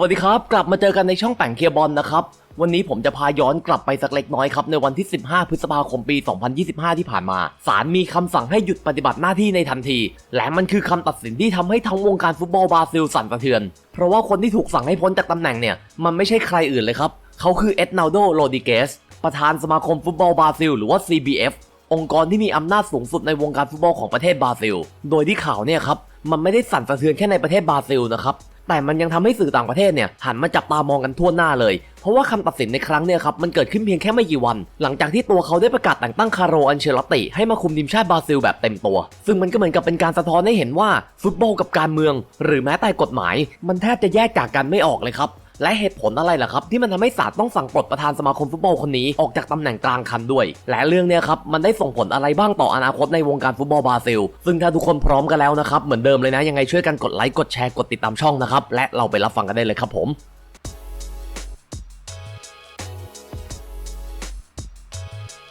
วัสดีครับ กลับมาเจอกันในช่องแป่งเคียร์บอลนะครับ วันนี้ผมจะพาย้อนกลับไปสักเล็กน้อยครับ ในวันที่ 15 พฤษภาคมปี 2025 ที่ผ่านมา ศาลมีคำสั่งให้หยุดปฏิบัติหน้าที่ในทันที และมันคือคำตัดสินที่ทำให้ทั้งวงการฟุตบอลบราซิลสั่นสะเทือน เพราะว่าคนที่ถูกสั่งให้พ้นจากตำแหน่งเนี่ย มันไม่ใช่ใครอื่นเลยครับ เขาคือเอ็ดนาโดโรดิเกส ประธานสมาคมฟุตบอลบราซิล หรือว่า CBF องค์กรที่มีอำนาจสูงสุดในวงการฟุตบอลของประเทศบราซิล โดยที่ข่าวเนี่ยครับ มันไม่ได้สั่นสะเทือนแค่ในประเทศบราซิลนะครับ แต่มันยังทำให้สื่อต่างประเทศเนี่ยหันมาจับตามองกันทั่วหน้าเลย เพราะว่าคำตัดสินในครั้งเนี่ยครับมันเกิดขึ้นเพียงแค่ไม่กี่วัน หลังจากที่ตัวเขาได้ประกาศแต่งตั้งคาร์โรอันเชลติให้มาคุมทีมชาติบราซิลแบบเต็มตัว ซึ่งมันก็เหมือนกับเป็นการสะท้อนให้เห็นว่าฟุตบอลกับการเมือง หรือแม้แต่กฎหมาย มันแทบจะแยกจากกันไม่ออกเลยครับ และเหตุผลอะไรล่ะครับ ที่มันทำให้ศาลต้องสั่งปลดประธานสมาคมฟุตบอลคนนี้ออกจากตำแหน่งกลางคันด้วย และเรื่องเนี้ยครับมันได้ส่งผลอะไรบ้างต่ออนาคตในวงการฟุตบอลบราซิล ซึ่งถ้าทุกคนพร้อมกันแล้วนะครับเหมือนเดิมเลยนะยังไงช่วยกันกดไลค์กดแชร์กดติดตามช่องนะครับและเราไปรับฟังกันได้เลยครับผม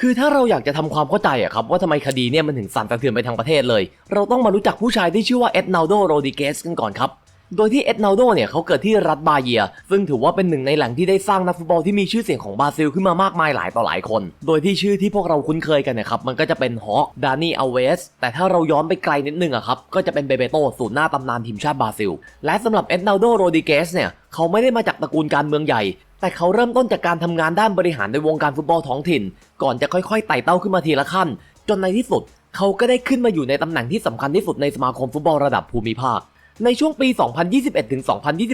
คือถ้าเราอยากจะทำความเข้าใจอะครับว่าทำไมคดีเนี่ยมันถึงสั่นสะเทือนไปทางประเทศเลย เราต้องมารู้จักผู้ชายที่ชื่อว่าเอ็ดนาโดโรดิเกสกันก่อนครับ โดยที่เอ็ดนาโดเนี่ยเขาเกิดที่รัฐบาเยีย ซึ่งถือว่าเป็นหนึ่งในแหล่งที่ได้สร้างนักฟุตบอลที่มีชื่อเสียงของบราซิลขึ้นมามากมายหลายต่อหลายคน โดยที่ชื่อที่พวกเราคุ้นเคยกันเนะครับ มันก็จะเป็นฮอกดานี่อเวส แต่ถ้าเราย้อนไปไกลนิดนึงอะครับ ก็จะเป็นเบเบโตศูนย์หน้าตำนานทีมชาติบราซิล และสำหรับเอ็ดนาโดโรดิเกสเนี่ยเขาไม่ได้มาจากตระกูลการเมืองใหญ่ แต่เขาเริ่มต้นจากการทำงานด้านบริหารในวงการฟุตบอลท้องถิ่น ก่อนจะค่อยๆไต่เต้าขึ้นมาทีละขั้น จนในที่สุด เขาก็ได้ขึ้นมาอยู่ในตำแหน่งที่สำคัญที่สุดในสมาคมฟุตบอลระดับภูมิภาค ในช่วงปี 2021 ถึง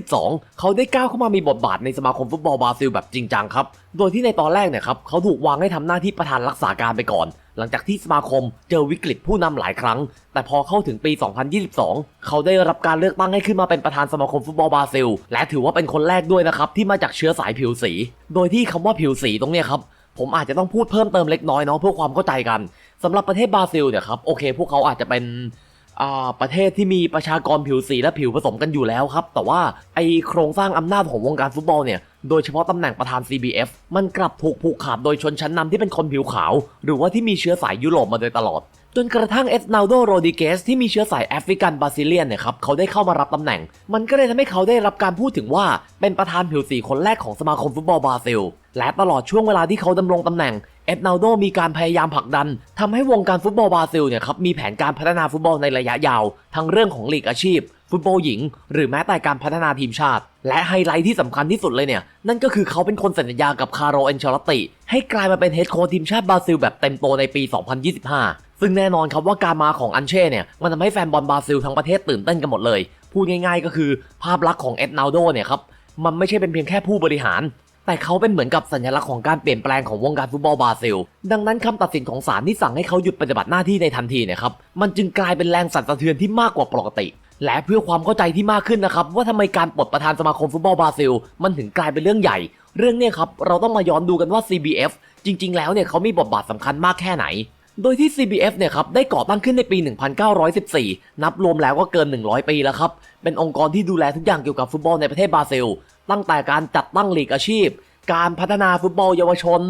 2022 เขาได้ก้าวเข้ามามีบทบาทในสมาคมฟุตบอลบราซิลแบบจริงจังครับ โดยที่ในตอนแรกเนี่ยครับเขาถูกวางให้ทำหน้าที่ประธานรักษาการไปก่อน หลังจากที่สมาคมเจอวิกฤตผู้นำหลายครั้ง แต่พอเข้าถึงปี 2022 เขาได้รับการเลือกตั้งให้ขึ้นมาเป็นประธานสมาคมฟุตบอลบราซิล และถือว่าเป็นคนแรกด้วยนะครับที่มาจากเชื้อสายผิวสี โดยที่คำว่าผิวสีตรงเนี้ยครับผมอาจจะต้องพูดเพิ่มเติมเล็กน้อยเนาะเพื่อความเข้าใจกันสำหรับประเทศบราซิลเนี่ยครับโอเค พวกเขาอาจจะเป็น ประเทศที่มีประชากรผิวสีและผิวผสมกันอยู่แล้วครับ แต่ว่าไอโครงสร้างอำนาจของวงการฟุตบอลเนี่ยโดยเฉพาะตำแหน่งประธาน CBF มันกลับถูกผูกขาดโดยชนชั้นนำที่เป็นคนผิวขาว หรือว่าที่มีเชื้อสายยุโรปมาโดยตลอด จนกระทั่งเอสนาโดโรดิเกสที่มีเชื้อสายแอฟริกันบราซิเลียนเนี่ยครับเขาได้เข้ามารับตำแหน่ง มันก็เลยทำให้เขาได้รับการพูดถึงว่าเป็นประธานผิวสีคนแรกของสมาคมฟุตบอลบราซิล และตลอดช่วงเวลาที่เขาดำรงตำแหน่งเอ็ดนาโดมีการพยายามผลักดันทำให้วงการฟุตบอลบราซิลเนี่ยครับมีแผนการพัฒนาฟุตบอลในระยะยาว ทั้งเรื่องของลีกอาชีพ ฟุตบอลหญิง หรือแม้แต่การพัฒนาทีมชาติ และไฮไลท์ที่สำคัญที่สุดเลยเนี่ยนั่นก็คือเขาเป็นคนสัญญากับคาร์โรเอนเชลติ ให้กลายมาเป็นเฮดโค้ชทีมชาติบราซิลแบบเต็มตัวในปี 2025 ซึ่งแน่นอนครับว่าการมาของอันเช่เนี่ยมันทำให้แฟนบอลบราซิลทั้งประเทศตื่นเต้นกันหมดเลย พูดง่ายๆ ก็คือภาพลักษณ์ของเอ็ดนาโดเนี่ยครับมันไม่ใช่เป็นเพียงแค่ผู้บริหาร แต่เขาเป็นเหมือนกับสัญลักษณ์ของการเปลี่ยนแปลงของวงการฟุตบอลบราซิล ดังนั้นคำตัดสินของศาลที่สั่งให้เขาหยุดปฏิบัติหน้าที่ในทันทีเนี่ยครับมันจึงกลายเป็นแรงสั่นสะเทือนที่มากกว่าปกติ และเพื่อความเข้าใจที่มากขึ้นนะครับว่าทำไมการปลดประธานสมาคมฟุตบอลบราซิล มันถึงกลายเป็นเรื่องใหญ่ เรื่องเนี้ยครับเราต้องมาย้อนดูกันว่า CBF จริง ๆ แล้วเนี่ยเขามีบทบาทสำคัญมากแค่ไหน โดยที่ CBF เนี่ยครับได้ก่อตั้งขึ้นในปี 1914 นับรวมแล้วก็เกิน 100 ปีแล้วครับ เป็นองค์กรที่ดูแลทุกอย่างเกี่ยวกับฟุตบอลในประเทศบราซิล ตั้งแต่การจัดตั้งลีกอาชีพ การพัฒนาฟุตบอลเยาวชน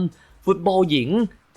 ฟุตบอลหญิง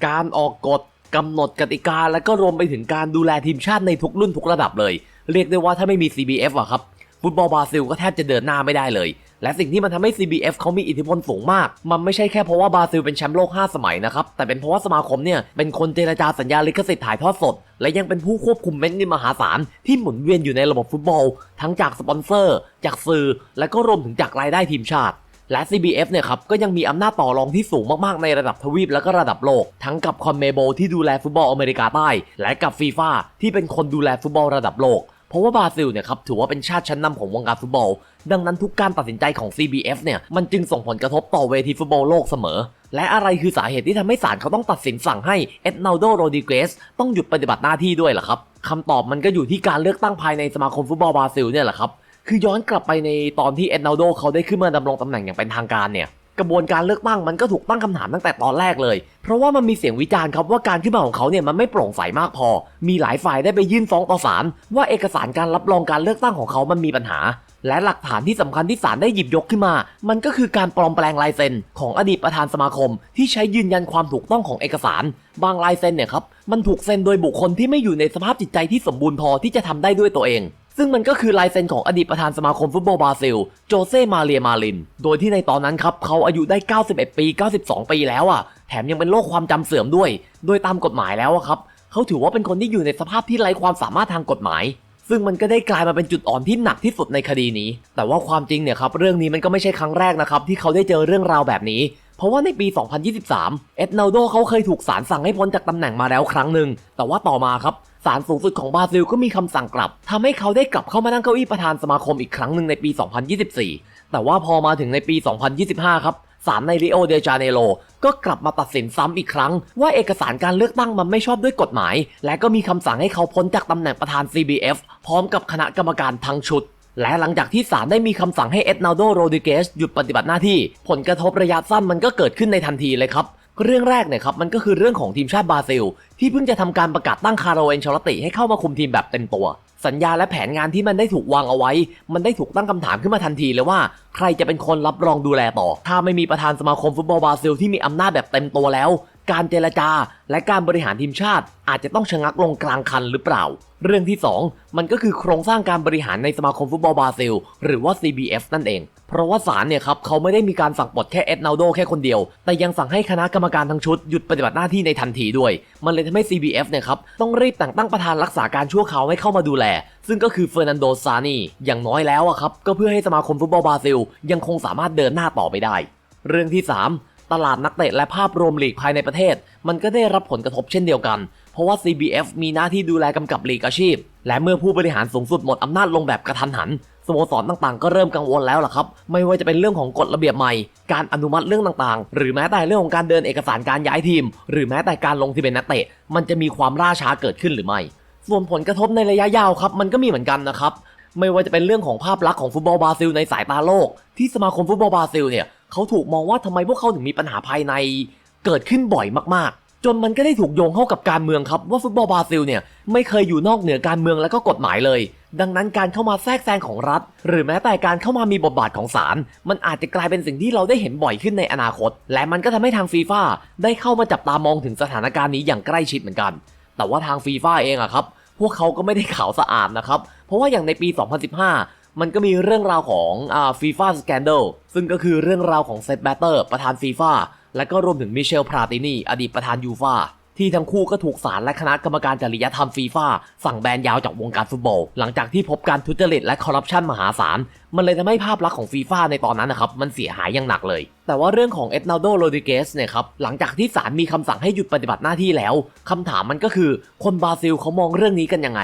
การออกกฎกำหนดกติกา และก็รวมไปถึงการดูแลทีมชาติในทุกรุ่นทุกระดับเลย เรียกได้ว่าถ้าไม่มี CBF อะครับ ฟุตบอลบราซิลก็แทบจะเดินหน้าไม่ได้เลย และสิ่งที่มันทำให้ CBF เขามีอิทธิพลสูงมาก มันไม่ใช่แค่เพราะว่าบราซิลเป็นแชมป์โลก 5 สมัยนะครับ แต่เป็นเพราะว่าสมาคมเนี่ย เป็นคนเจรจาสัญญาลิขสิทธิ์ถ่ายทอดสด และยังเป็นผู้ควบคุมเม็ดเงินมหาศาล ที่หมุนเวียนอยู่ในระบบฟุตบอล ทั้งจากสปอนเซอร์ จากสื่อ และก็รวมถึงจากรายได้ทีมชาติและ CBF เนี่ยครับก็ยังมีอำนาจต่อรองที่สูงมากๆ ในระดับทวีปและก็ระดับโลก ทั้งกับคอนเมโบที่ดูแลฟุตบอลอเมริกาใต้ และกับฟีฟ่าที่เป็นคนดูแลฟุตบอลระดับโลก เพราะว่าบราซิลเนี่ยครับถือว่าเป็นชาติชั้นนำของวงการฟุตบอล ดังนั้นทุกการตัดสินใจของ CBF เนี่ยมันจึงส่งผลกระทบต่อเวทีฟุตบอลโลกเสมอ และอะไรคือสาเหตุที่ทำให้ศาลเขาต้องตัดสินสั่งให้เอ็ดนาโดโรดิเกสต้องหยุดปฏิบัติหน้าที่ด้วยล่ะครับคำตอบมันก็อยู่ที่การเลือกตั้งภายในสมาคมฟุตบอลบราซิลเนี่ยแหละครับคือย้อนกลับไปในตอนที่เอ็ดนาโดเขาได้ขึ้นมาดำรงตำแหน่งอย่างเป็นทางการเนี่ย กระบวนการเลือกตั้งมันก็ถูกตั้งคำถามตั้งแต่ตอนแรกเลย เพราะว่ามันมีเสียงวิจารณ์ครับว่าการขึ้นมาของเขาเนี่ยมันไม่โปร่งใสมากพอ มีหลายฝ่ายได้ไปยื่นฟ้องต่อศาลว่าเอกสารการรับรองการเลือกตั้งของเขามันมีปัญหา และหลักฐานที่สำคัญที่ศาลได้หยิบยกขึ้นมา มันก็คือการปลอมแปลงลายเซ็นของอดีตประธานสมาคม ที่ใช้ยืนยันความถูกต้องของเอกสาร บางลายเซ็นเนี่ยครับมันถูกเซ็นโดยบุคคลที่ไม่อยู่ในสภาพจิตใจที่สมบูรณ์พอที่จะทำได้ด้วยตัวเอง ซึ่งมันก็คือลายเซ็นของอดีตประธานสมาคมฟุตบอลบราซิล โจเซ่มาเรียมาลิน โดยที่ในตอนนั้นครับเขาอายุได้ 91 ปี 92 ปีแล้วอะ แถมยังเป็นโรคความจำเสื่อมด้วย โดยตามกฎหมายแล้วอะครับเขาถือว่าเป็นคนที่อยู่ในสภาพที่ไร้ความสามารถทางกฎหมาย ซึ่งมันก็ได้กลายมาเป็นจุดอ่อนที่หนักที่สุดในคดีนี้ แต่ว่าความจริงเนี่ยครับเรื่องนี้มันก็ไม่ใช่ครั้งแรกนะครับที่เขาได้เจอเรื่องราวแบบนี้ เพราะว่าในปี 2023 เอ็ดนาโดเขาเคยถูกศาลสั่งให้พ้นจากตำแหน่งมาแล้วครั้งหนึ่ง แต่ว่าต่อมาครับศาลสูงสุดของบราซิลก็มีคำสั่งกลับทำให้เขาได้กลับเข้ามานั่งเก้าอี้ประธานสมาคมอีกครั้งหนึ่งในปี 2024 แต่ว่าพอมาถึงในปี 2025 ครับศาลในริโอเดจาเนโรก็กลับมาตัดสินซ้ำอีกครั้ง ว่าเอกสารการเลือกตั้งมันไม่ชอบด้วยกฎหมาย และก็มีคำสั่งให้เขาพ้นจากตำแหน่งประธาน CBF พร้อมกับคณะกรรมการทั้งชุด และหลังจากที่ศาลได้มีคำสั่งให้เอ็ดนาโดโรดิเกสหยุดปฏิบัติหน้าที่ ผลกระทบระยะสั้นมันก็เกิดขึ้นในทันทีเลยครับเรื่องแรกเนี่ยครับมันก็คือเรื่องของทีมชาติบราซิล ที่เพิ่งจะทำการประกาศตั้งคาร์โลเอนเชลติให้เข้ามาคุมทีมแบบเต็มตัว สัญญาและแผนงานที่มันได้ถูกวางเอาไว้ มันได้ถูกตั้งคำถามขึ้นมาทันทีเลยว่า ใครจะเป็นคนรับรองดูแลต่อ ถ้าไม่มีประธานสมาคมฟุตบอลบราซิลที่มีอำนาจแบบเต็มตัวแล้ว การเจรจาและการบริหารทีมชาติ อาจจะต้องชะงักลงกลางคันหรือเปล่า เรื่องที่ 2 มันก็คือโครงสร้างการบริหารในสมาคมฟุตบอลบราซิล หรือว่า CBF นั่นเอง เพราะว่าศาลเนี่ยครับเขาไม่ได้มีการสั่งปลดแค่เอ็ดนาโดแค่คนเดียว แต่ยังสั่งให้คณะกรรมการทั้งชุดหยุดปฏิบัติหน้าที่ในทันทีด้วย มันเลยทำให้ CBF เนี่ยครับต้องรีบแต่งตั้งประธานรักษาการชั่วคราวให้เข้ามาดูแล ซึ่งก็คือเฟอร์นันโดซานีอย่างน้อยแล้วอะครับก็เพื่อให้สมาคมฟุตบอลบราซิล ยังคงสามารถเดินหน้าต่อไปได้ เรื่องที่ 3 ตลาดนักเตะและภาพรวมลีกภายในประเทศ มันก็ได้รับผลกระทบเช่นเดียวกัน เพราะว่า CBF มีหน้าที่ดูแลกำกับลีกอาชีพ และเมื่อผู้บริหารสูงสุดหมดอำนาจลงแบบกระทันหันสโมสรต่างๆ ก็เริ่มกังวลแล้วล่ะครับ ไม่ว่าจะเป็นเรื่องของกฎระเบียบใหม่ การอนุมัติเรื่องต่างๆ หรือแม้แต่เรื่องของการเดินเอกสารการย้ายทีม หรือแม้แต่การลงทะเบียนนักเตะ มันจะมีความล่าช้าเกิดขึ้นหรือไม่ ส่วนผลกระทบในระยะยาวครับ มันก็มีเหมือนกันนะครับ ไม่ว่าจะเป็นเรื่องของภาพลักษณ์ของฟุตบอลบราซิลในสายตาโลก ที่สมาคมฟุตบอลบราซิลเนี่ย เขาถูกมองว่าทำไมพวกเขาถึงมีปัญหาภายใน เกิดขึ้นบ่อยมากๆ จนมันก็ได้ถูกโยงเข้ากับการเมืองครับ ว่าฟุตบอลบราซิลเนี่ยไม่เคยอยู่นอกเหนือการเมืองและก็กฎหมายเลย ดังนั้นการเข้ามาแทรกแซงของรัฐ หรือแม้แต่การเข้ามามีบทบาทของศาลมันอาจจะกลายเป็นสิ่งที่เราได้เห็นบ่อยขึ้นในอนาคต และมันก็ทำให้ทางฟีฟ่าได้เข้ามาจับตามองถึงสถานการณ์นี้อย่างใกล้ชิดเหมือนกัน แต่ว่าทางฟีฟ่าเองอะครับพวกเขาก็ไม่ได้ขาวสะอาดนะครับ เพราะว่าอย่างในปี 2015 มันก็มีเรื่องราวของอ่าฟีฟ่าสแกนเดลซึ่งก็คือเรื่องราวของเซตแบตเตอร์ประธานฟีฟ่าและก็รวมถึงมิเชลพราตินีอดีตประธานยูฟ่าที่ทั้งคู่ก็ถูกศาลและคณะกรรมการจริยธรรมฟีฟ่าสั่งแบนยาวจากวงการฟุตบอล หลังจากที่พบการทุจริตและคอร์รัปชันมหาศาล มันเลยทำให้ภาพลักษณ์ของฟีฟ่าในตอนนั้นนะครับ มันเสียหายอย่างหนักเลย แต่ว่าเรื่องของเอ็ดนาโดโรดิเกสเนี่ยครับ หลังจากที่ศาลมีคำสั่งให้หยุดปฏิบัติหน้าที่แล้วคำถามมันก็คือคนบราซิลเขามองเรื่องนี้กันยังไง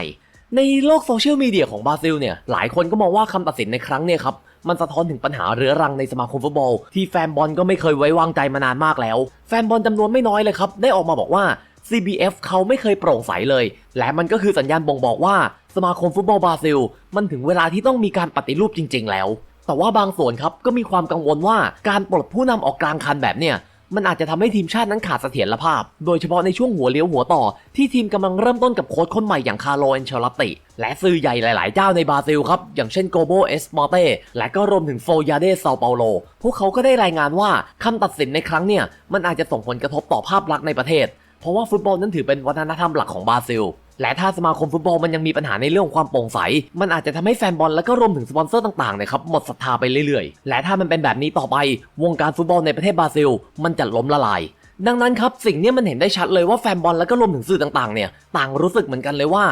ในโลกโซเชียลมีเดียของบราซิลเนี่ย หลายคนก็มองว่าคำตัดสินในครั้งเนี่ยครับ มันสะท้อนถึงปัญหาเรื้อรังในสมาคมฟุตบอล ที่แฟนบอลก็ไม่เคยไว้วางใจมานานมากแล้ว แฟนบอลจำนวนไม่น้อยเลยครับ ได้ออกมาบอกว่า CBF เขาไม่เคยโปร่งใสเลย และมันก็คือสัญญาณบ่งบอกว่าสมาคมฟุตบอลบราซิล มันถึงเวลาที่ต้องมีการปฏิรูปจริง ๆ แล้ว แต่ว่าบางส่วนครับก็มีความกังวลว่าการปลดผู้นำออกกลางคันแบบเนี่ย มันอาจจะทำให้ทีมชาตินั้นขาดเสถียรภาพ โดยเฉพาะในช่วงหัวเลี้ยวหัวต่อ ที่ทีมกำลังเริ่มต้นกับโค้ชคนใหม่อย่างคาร์โลเอนเชลติ และสื่อใหญ่หลาย ๆ เจ้าในบราซิลครับ อย่างเช่นโกโบเอสมอเตและก็รวมถึงโฟยาเดซาเปาโล พวกเขาก็ได้รายงานว่าคำตัดสินในครั้งเนี่ยมันอาจจะส่งผลกระทบต่อภาพลักษณ์ในประเทศ เพราะว่าฟุตบอลนั้นถือเป็นวัฒนธรรมหลักของบราซิล และถ้าสมาคมฟุตบอลมันยังมีปัญหาในเรื่องความโปร่งใส มันอาจจะทำให้แฟนบอลและก็รวมถึงสปอนเซอร์ต่างๆเนี่ยครับหมดศรัทธาไปเรื่อยๆ และถ้ามันเป็นแบบนี้ต่อไป วงการฟุตบอลในประเทศบราซิล มันจะล้มละลายดังนั้นครับสิ่งนี้มันเห็นได้ชัดเลยว่าแฟนบอลและก็รวมถึงสื่อต่างๆเนี่ยต่างรู้สึกเหมือนกันเลยว่า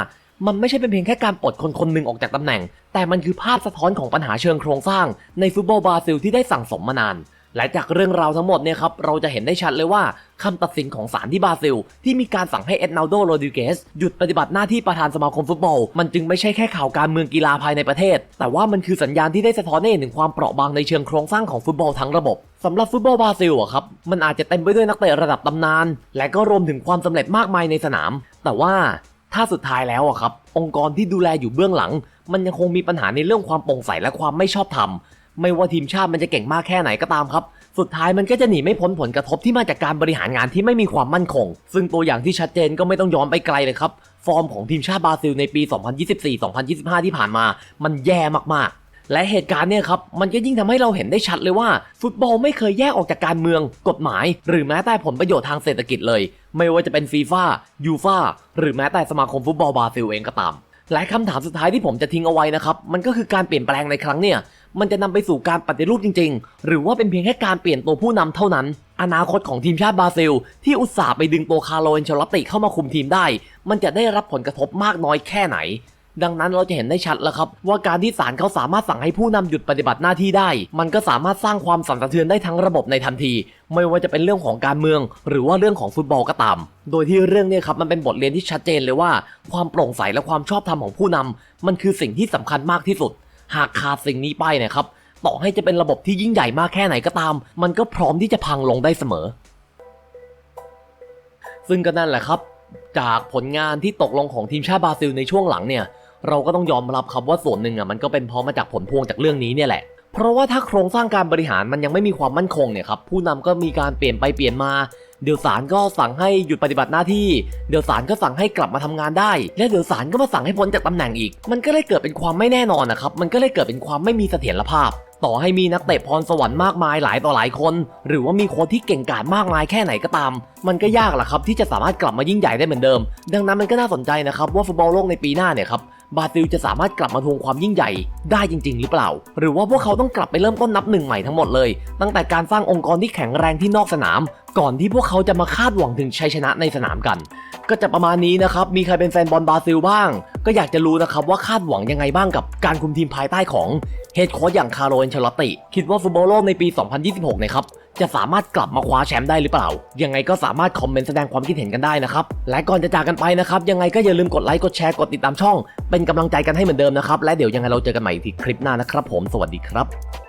มันไม่ใช่เป็นเพียงแค่การปลดคนคนหนึ่งออกจากตำแหน่ง แต่มันคือภาพสะท้อนของปัญหาเชิงโครงสร้าง ในฟุตบอลบราซิลที่ได้สั่งสมมานาน และจากเรื่องราวทั้งหมดเนี่ยครับเราจะเห็นได้ชัดเลยว่าคำตัดสินของศาลที่บราซิล ที่มีการสั่งให้เอ็ดนาโดโรดิเกสหยุดปฏิบัติหน้าที่ประธานสมาคมฟุตบอล มันจึงไม่ใช่แค่ข่าวการเมืองกีฬาภายในประเทศ แต่ว่ามันคือสัญญาณที่ได้สะท้อนให้เห็นถึงความเปราะบางในเชิงโครงสร้างของฟุตบอลทั้งระบบสำหรับฟุตบอลบราซิลอะครับมันอาจจะเต็มไปด้วยนักเตะระดับตำนาน และก็รวมถึงความสำเร็จมากมายในสนาม แต่ว่าถ้าสุดท้ายแล้วอะครับองค์กรที่ดูแลอยู่เบื้องหลัง มันยังคงมีปัญหาในเรื่องความโปร่งใสและความไม่ชอบธรรม ไม่ว่าทีมชาติมันจะเก่งมากแค่ไหนก็ตามครับ สุดท้ายมันก็จะหนีไม่พ้นผลกระทบที่มาจากการบริหารงานที่ไม่มีความมั่นคง ซึ่งตัวอย่างที่ชัดเจนก็ไม่ต้องย้อนไปไกลเลยครับ ฟอร์มของทีมชาติบราซิลในปี 2024-2025 ที่ผ่านมา มันแย่มากๆและเหตุการณ์เนี่ยครับ มันก็ยิ่งทำให้เราเห็นได้ชัดเลยว่า ฟุตบอลไม่เคยแยกออกจากการเมือง กฎหมาย หรือแม้แต่ผลประโยชน์ทางเศรษฐกิจเลย ไม่ว่าจะเป็นฟีฟ่ายูฟ่าหรือแม้แต่สมาคมฟุตบอลบราซิลเองก็ตาม และคำถามสุดท้ายที่ผมจะทิ้งเอาไว้นะครับ มันก็คือการเปลี่ยนแปลงในครั้งเนี่ย มันจะนำไปสู่การปฏิรูปจริง ๆ หรือว่าเป็นเพียงแค่การเปลี่ยนตัวผู้นำเท่านั้น อนาคตของทีมชาติบราซิล ที่อุตส่าห์ไปดึงตัวคาร์โลเอนเชลอตติเข้ามาคุมทีมได้ มันจะได้รับผลกระทบมากน้อยแค่ไหน ดังนั้นเราจะเห็นได้ชัดแล้วครับ ว่าการที่ศาลเขาสามารถสั่งให้ผู้นำหยุดปฏิบัติหน้าที่ได้ มันก็สามารถสร้างความสั่นสะเทือนได้ทั้งระบบในทันที ไม่ว่าจะเป็นเรื่องของการเมือง หรือว่าเรื่องของฟุตบอลก็ตาม โดยที่เรื่องนี้ครับมันเป็นบทเรียนที่ชัดเจนเลยว่า ความโปร่งใสและความชอบธรรมของผู้นำมันคือสิ่งที่สำคัญมากที่สุด หากขาดสิ่งนี้ไปนะครับต่อให้จะเป็นระบบที่ยิ่งใหญ่มากแค่ไหนก็ตาม มันก็พร้อมที่จะพังลงได้เสมอ ซึ่งก็นั่นแหละครับ จากผลงานที่ตกลงของทีมชาติบราซิลในช่วงหลังเนี่ย เราก็ต้องยอมรับครับว่าส่วนหนึ่งอะมันก็เป็นเพราะมาจากผลพวงจากเรื่องนี้เนี่ยแหละเพราะว่าถ้าโครงสร้างการบริหารมันยังไม่มีความมั่นคงเนี่ยครับผู้นำก็มีการเปลี่ยนไปเปลี่ยนมาเดี๋ยวศาลก็สั่งให้หยุดปฏิบัติหน้าที่ เดี๋ยวศาลก็สั่งให้กลับมาทำงานได้ และเดี๋ยวศาลก็มาสั่งให้พ้นจากตำแหน่งอีก มันก็เลยเกิดเป็นความไม่แน่นอนนะครับ มันก็เลยเกิดเป็นความไม่มีเสถียรภาพ ต่อให้มีนักเตะพรสวรรค์มากมายหลายต่อหลายคน หรือว่ามีค้ชที่เก่งกาจมากมายแค่ไหนก็ตาม มันก็ยากแหละครับที่จะสามารถกลับมายิ่งใหญ่ได้เหมือนเดิม ดังนั้นมันก็น่าสนใจนะครับว่าฟุตบอลโลกในปีหน้าเนี่ยครับ บราซิลจะสามารถกลับมาทวงความยิ่งใหญ่ได้จริง ๆ หรือเปล่า หรือว่าพวกเขาต้องกลับไปเริ่มต้นนับหนึ่งใหม่ทั้งหมดเลย ตั้งแต่การสร้างองค์กรที่แข็งแรงที่นอกสนาม ก่อนที่พวกเขาจะมาคาดหวังถึงชัยชนะในสนามกัน ก็จะประมาณนี้นะครับ มีใครเป็นแฟนบอลบราซิลบ้าง ก็อยากจะรู้นะครับว่าคาดหวังยังไงบ้างกับการคุมทีมภายใต้ของเฮดโค้ชอย่างคาร์โลเอนเชลอตติ คิดว่าฟุตบอลโลกในปี 2026เนี่ยครับ จะสามารถกลับมาคว้าแชมป์ได้หรือเปล่า ยังไงก็สามารถคอมเมนต์แสดงความคิดเห็นกันได้นะครับ และก่อนจะจากกันไปนะครับ ยังไงก็อย่าลืมกดไลค์ กดแชร์ กดติดตามช่อง เป็นกำลังใจกันให้เหมือนเดิมนะครับ และเดี๋ยวยังไงเราเจอกันใหม่อีกทีคลิปหน้านะครับ ผม สวัสดีครับ